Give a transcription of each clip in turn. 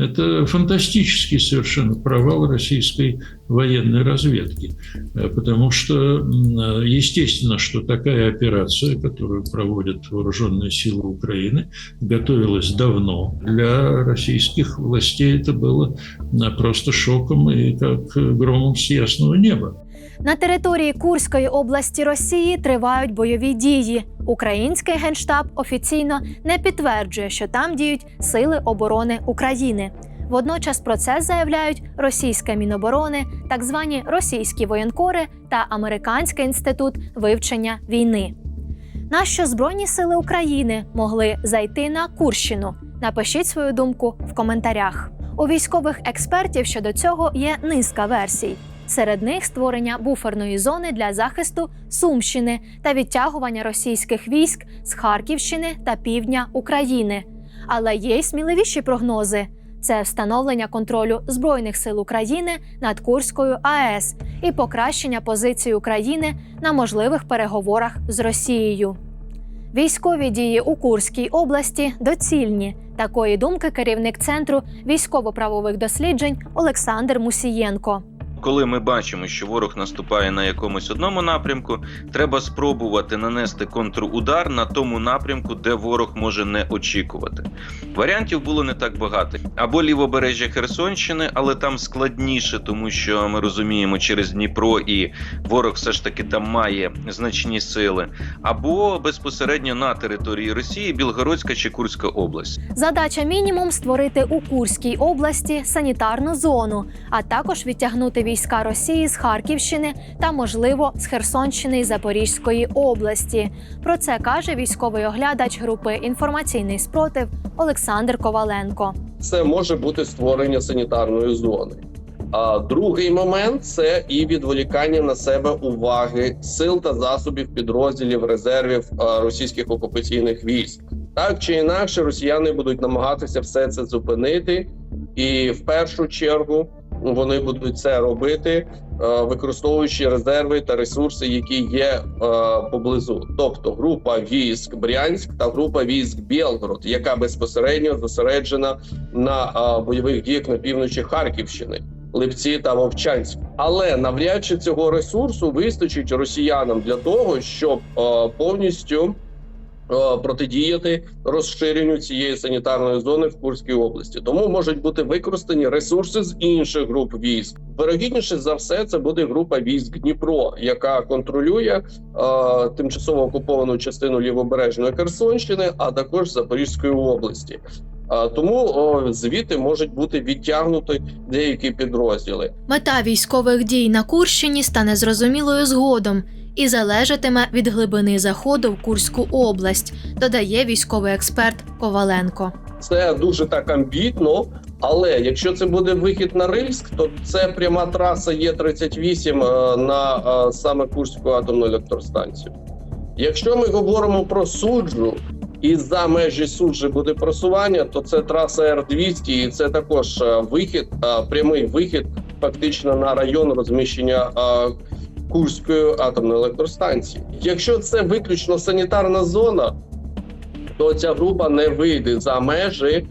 Это фантастический совершенно провал российской военной разведки, Э, потому что, э, естественно, что такая операция, которую проводят вооруженные силы Украины, готовилась давно. Для российских властей это было э, просто шоком и как громом с ясного неба. На території Курської області Росії тривають бойові дії. Український генштаб офіційно не підтверджує, що там діють сили оборони України. Водночас про це заявляють російське міноборони, так звані російські воєнкори та Американський інститут вивчення війни. На що Збройні сили України могли зайти на Курщину? Напишіть свою думку в коментарях. У військових експертів щодо цього є низка версій. Серед них створення буферної зони для захисту Сумщини та відтягування російських військ з Харківщини та півдня України. Але є й сміливіші прогнози: це встановлення контролю збройних сил України над Курською АЕС і покращення позицій України на можливих переговорах з Росією. Військові дії у Курській області доцільні. Такої думки керівник центру військово-правових досліджень Олександр Мусієнко. Коли ми бачимо, що ворог наступає на якомусь одному напрямку, треба спробувати нанести контрудар на тому напрямку, де ворог може не очікувати. Варіантів було не так багато. Або лівобережжя Херсонщини, але там складніше, тому що ми розуміємо через Дніпро і ворог все ж таки там має значні сили, або безпосередньо на території Росії Білгородська чи Курська область. Задача мінімум створити у Курській області санітарну зону, а також відтягнути війська Росії з Харківщини та, можливо, з Херсонщини і Запорізької області. Про це каже військовий оглядач групи інформаційний спротив Олександр Коваленко. це може бути створення санітарної зони. А другий момент це і відволікання на себе уваги сил та засобів підрозділів резервів російських окупаційних військ. Так чи інакше, росіяни будуть намагатися все це зупинити, і в першу чергу вони будуть це робити, е, використовуючи резерви та ресурси, які є е, поблизу, тобто група військ Брянськ та група військ Білгород, яка безпосередньо зосереджена на е, бойових діях на півночі Харківщини. Липці та Вовчанськ, але навряд чи цього ресурсу вистачить росіянам для того, щоб е, повністю протидіяти розширенню цієї санітарної зони в Курській області. Тому можуть бути використані ресурси з інших груп військ. Вирогідніше за все, це буде група військ Дніпро, яка контролює е, тимчасово окуповану частину лівобережної Херсонщини, а також Запорізької області. Е, тому звідти можуть бути відтягнуті деякі підрозділи. Мета військових дій на Курщині стане зрозумілою згодом і залежатиме від глибини заходу в Курську область, додає військовий експерт Коваленко. Це дуже так амбітно. Але якщо це буде вихід на Рильськ, то це пряма траса Є38 е, на е, саме Курську атомну електростанцію. Якщо ми говоримо про суджу, і за межі суджі буде просування, то це траса Р200, і це також е, вихід, прямий вихід фактично на район розміщення Курської атомної електростанції. Якщо це виключно санітарна зона, то ця група не вийде за межі е,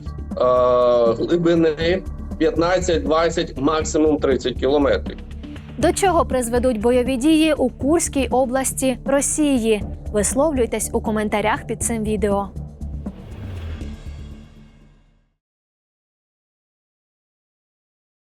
глибини 15-20, максимум 30 кілометрів. До чого призведуть бойові дії у Курській області Росії? Висловлюйтесь у коментарях під цим відео.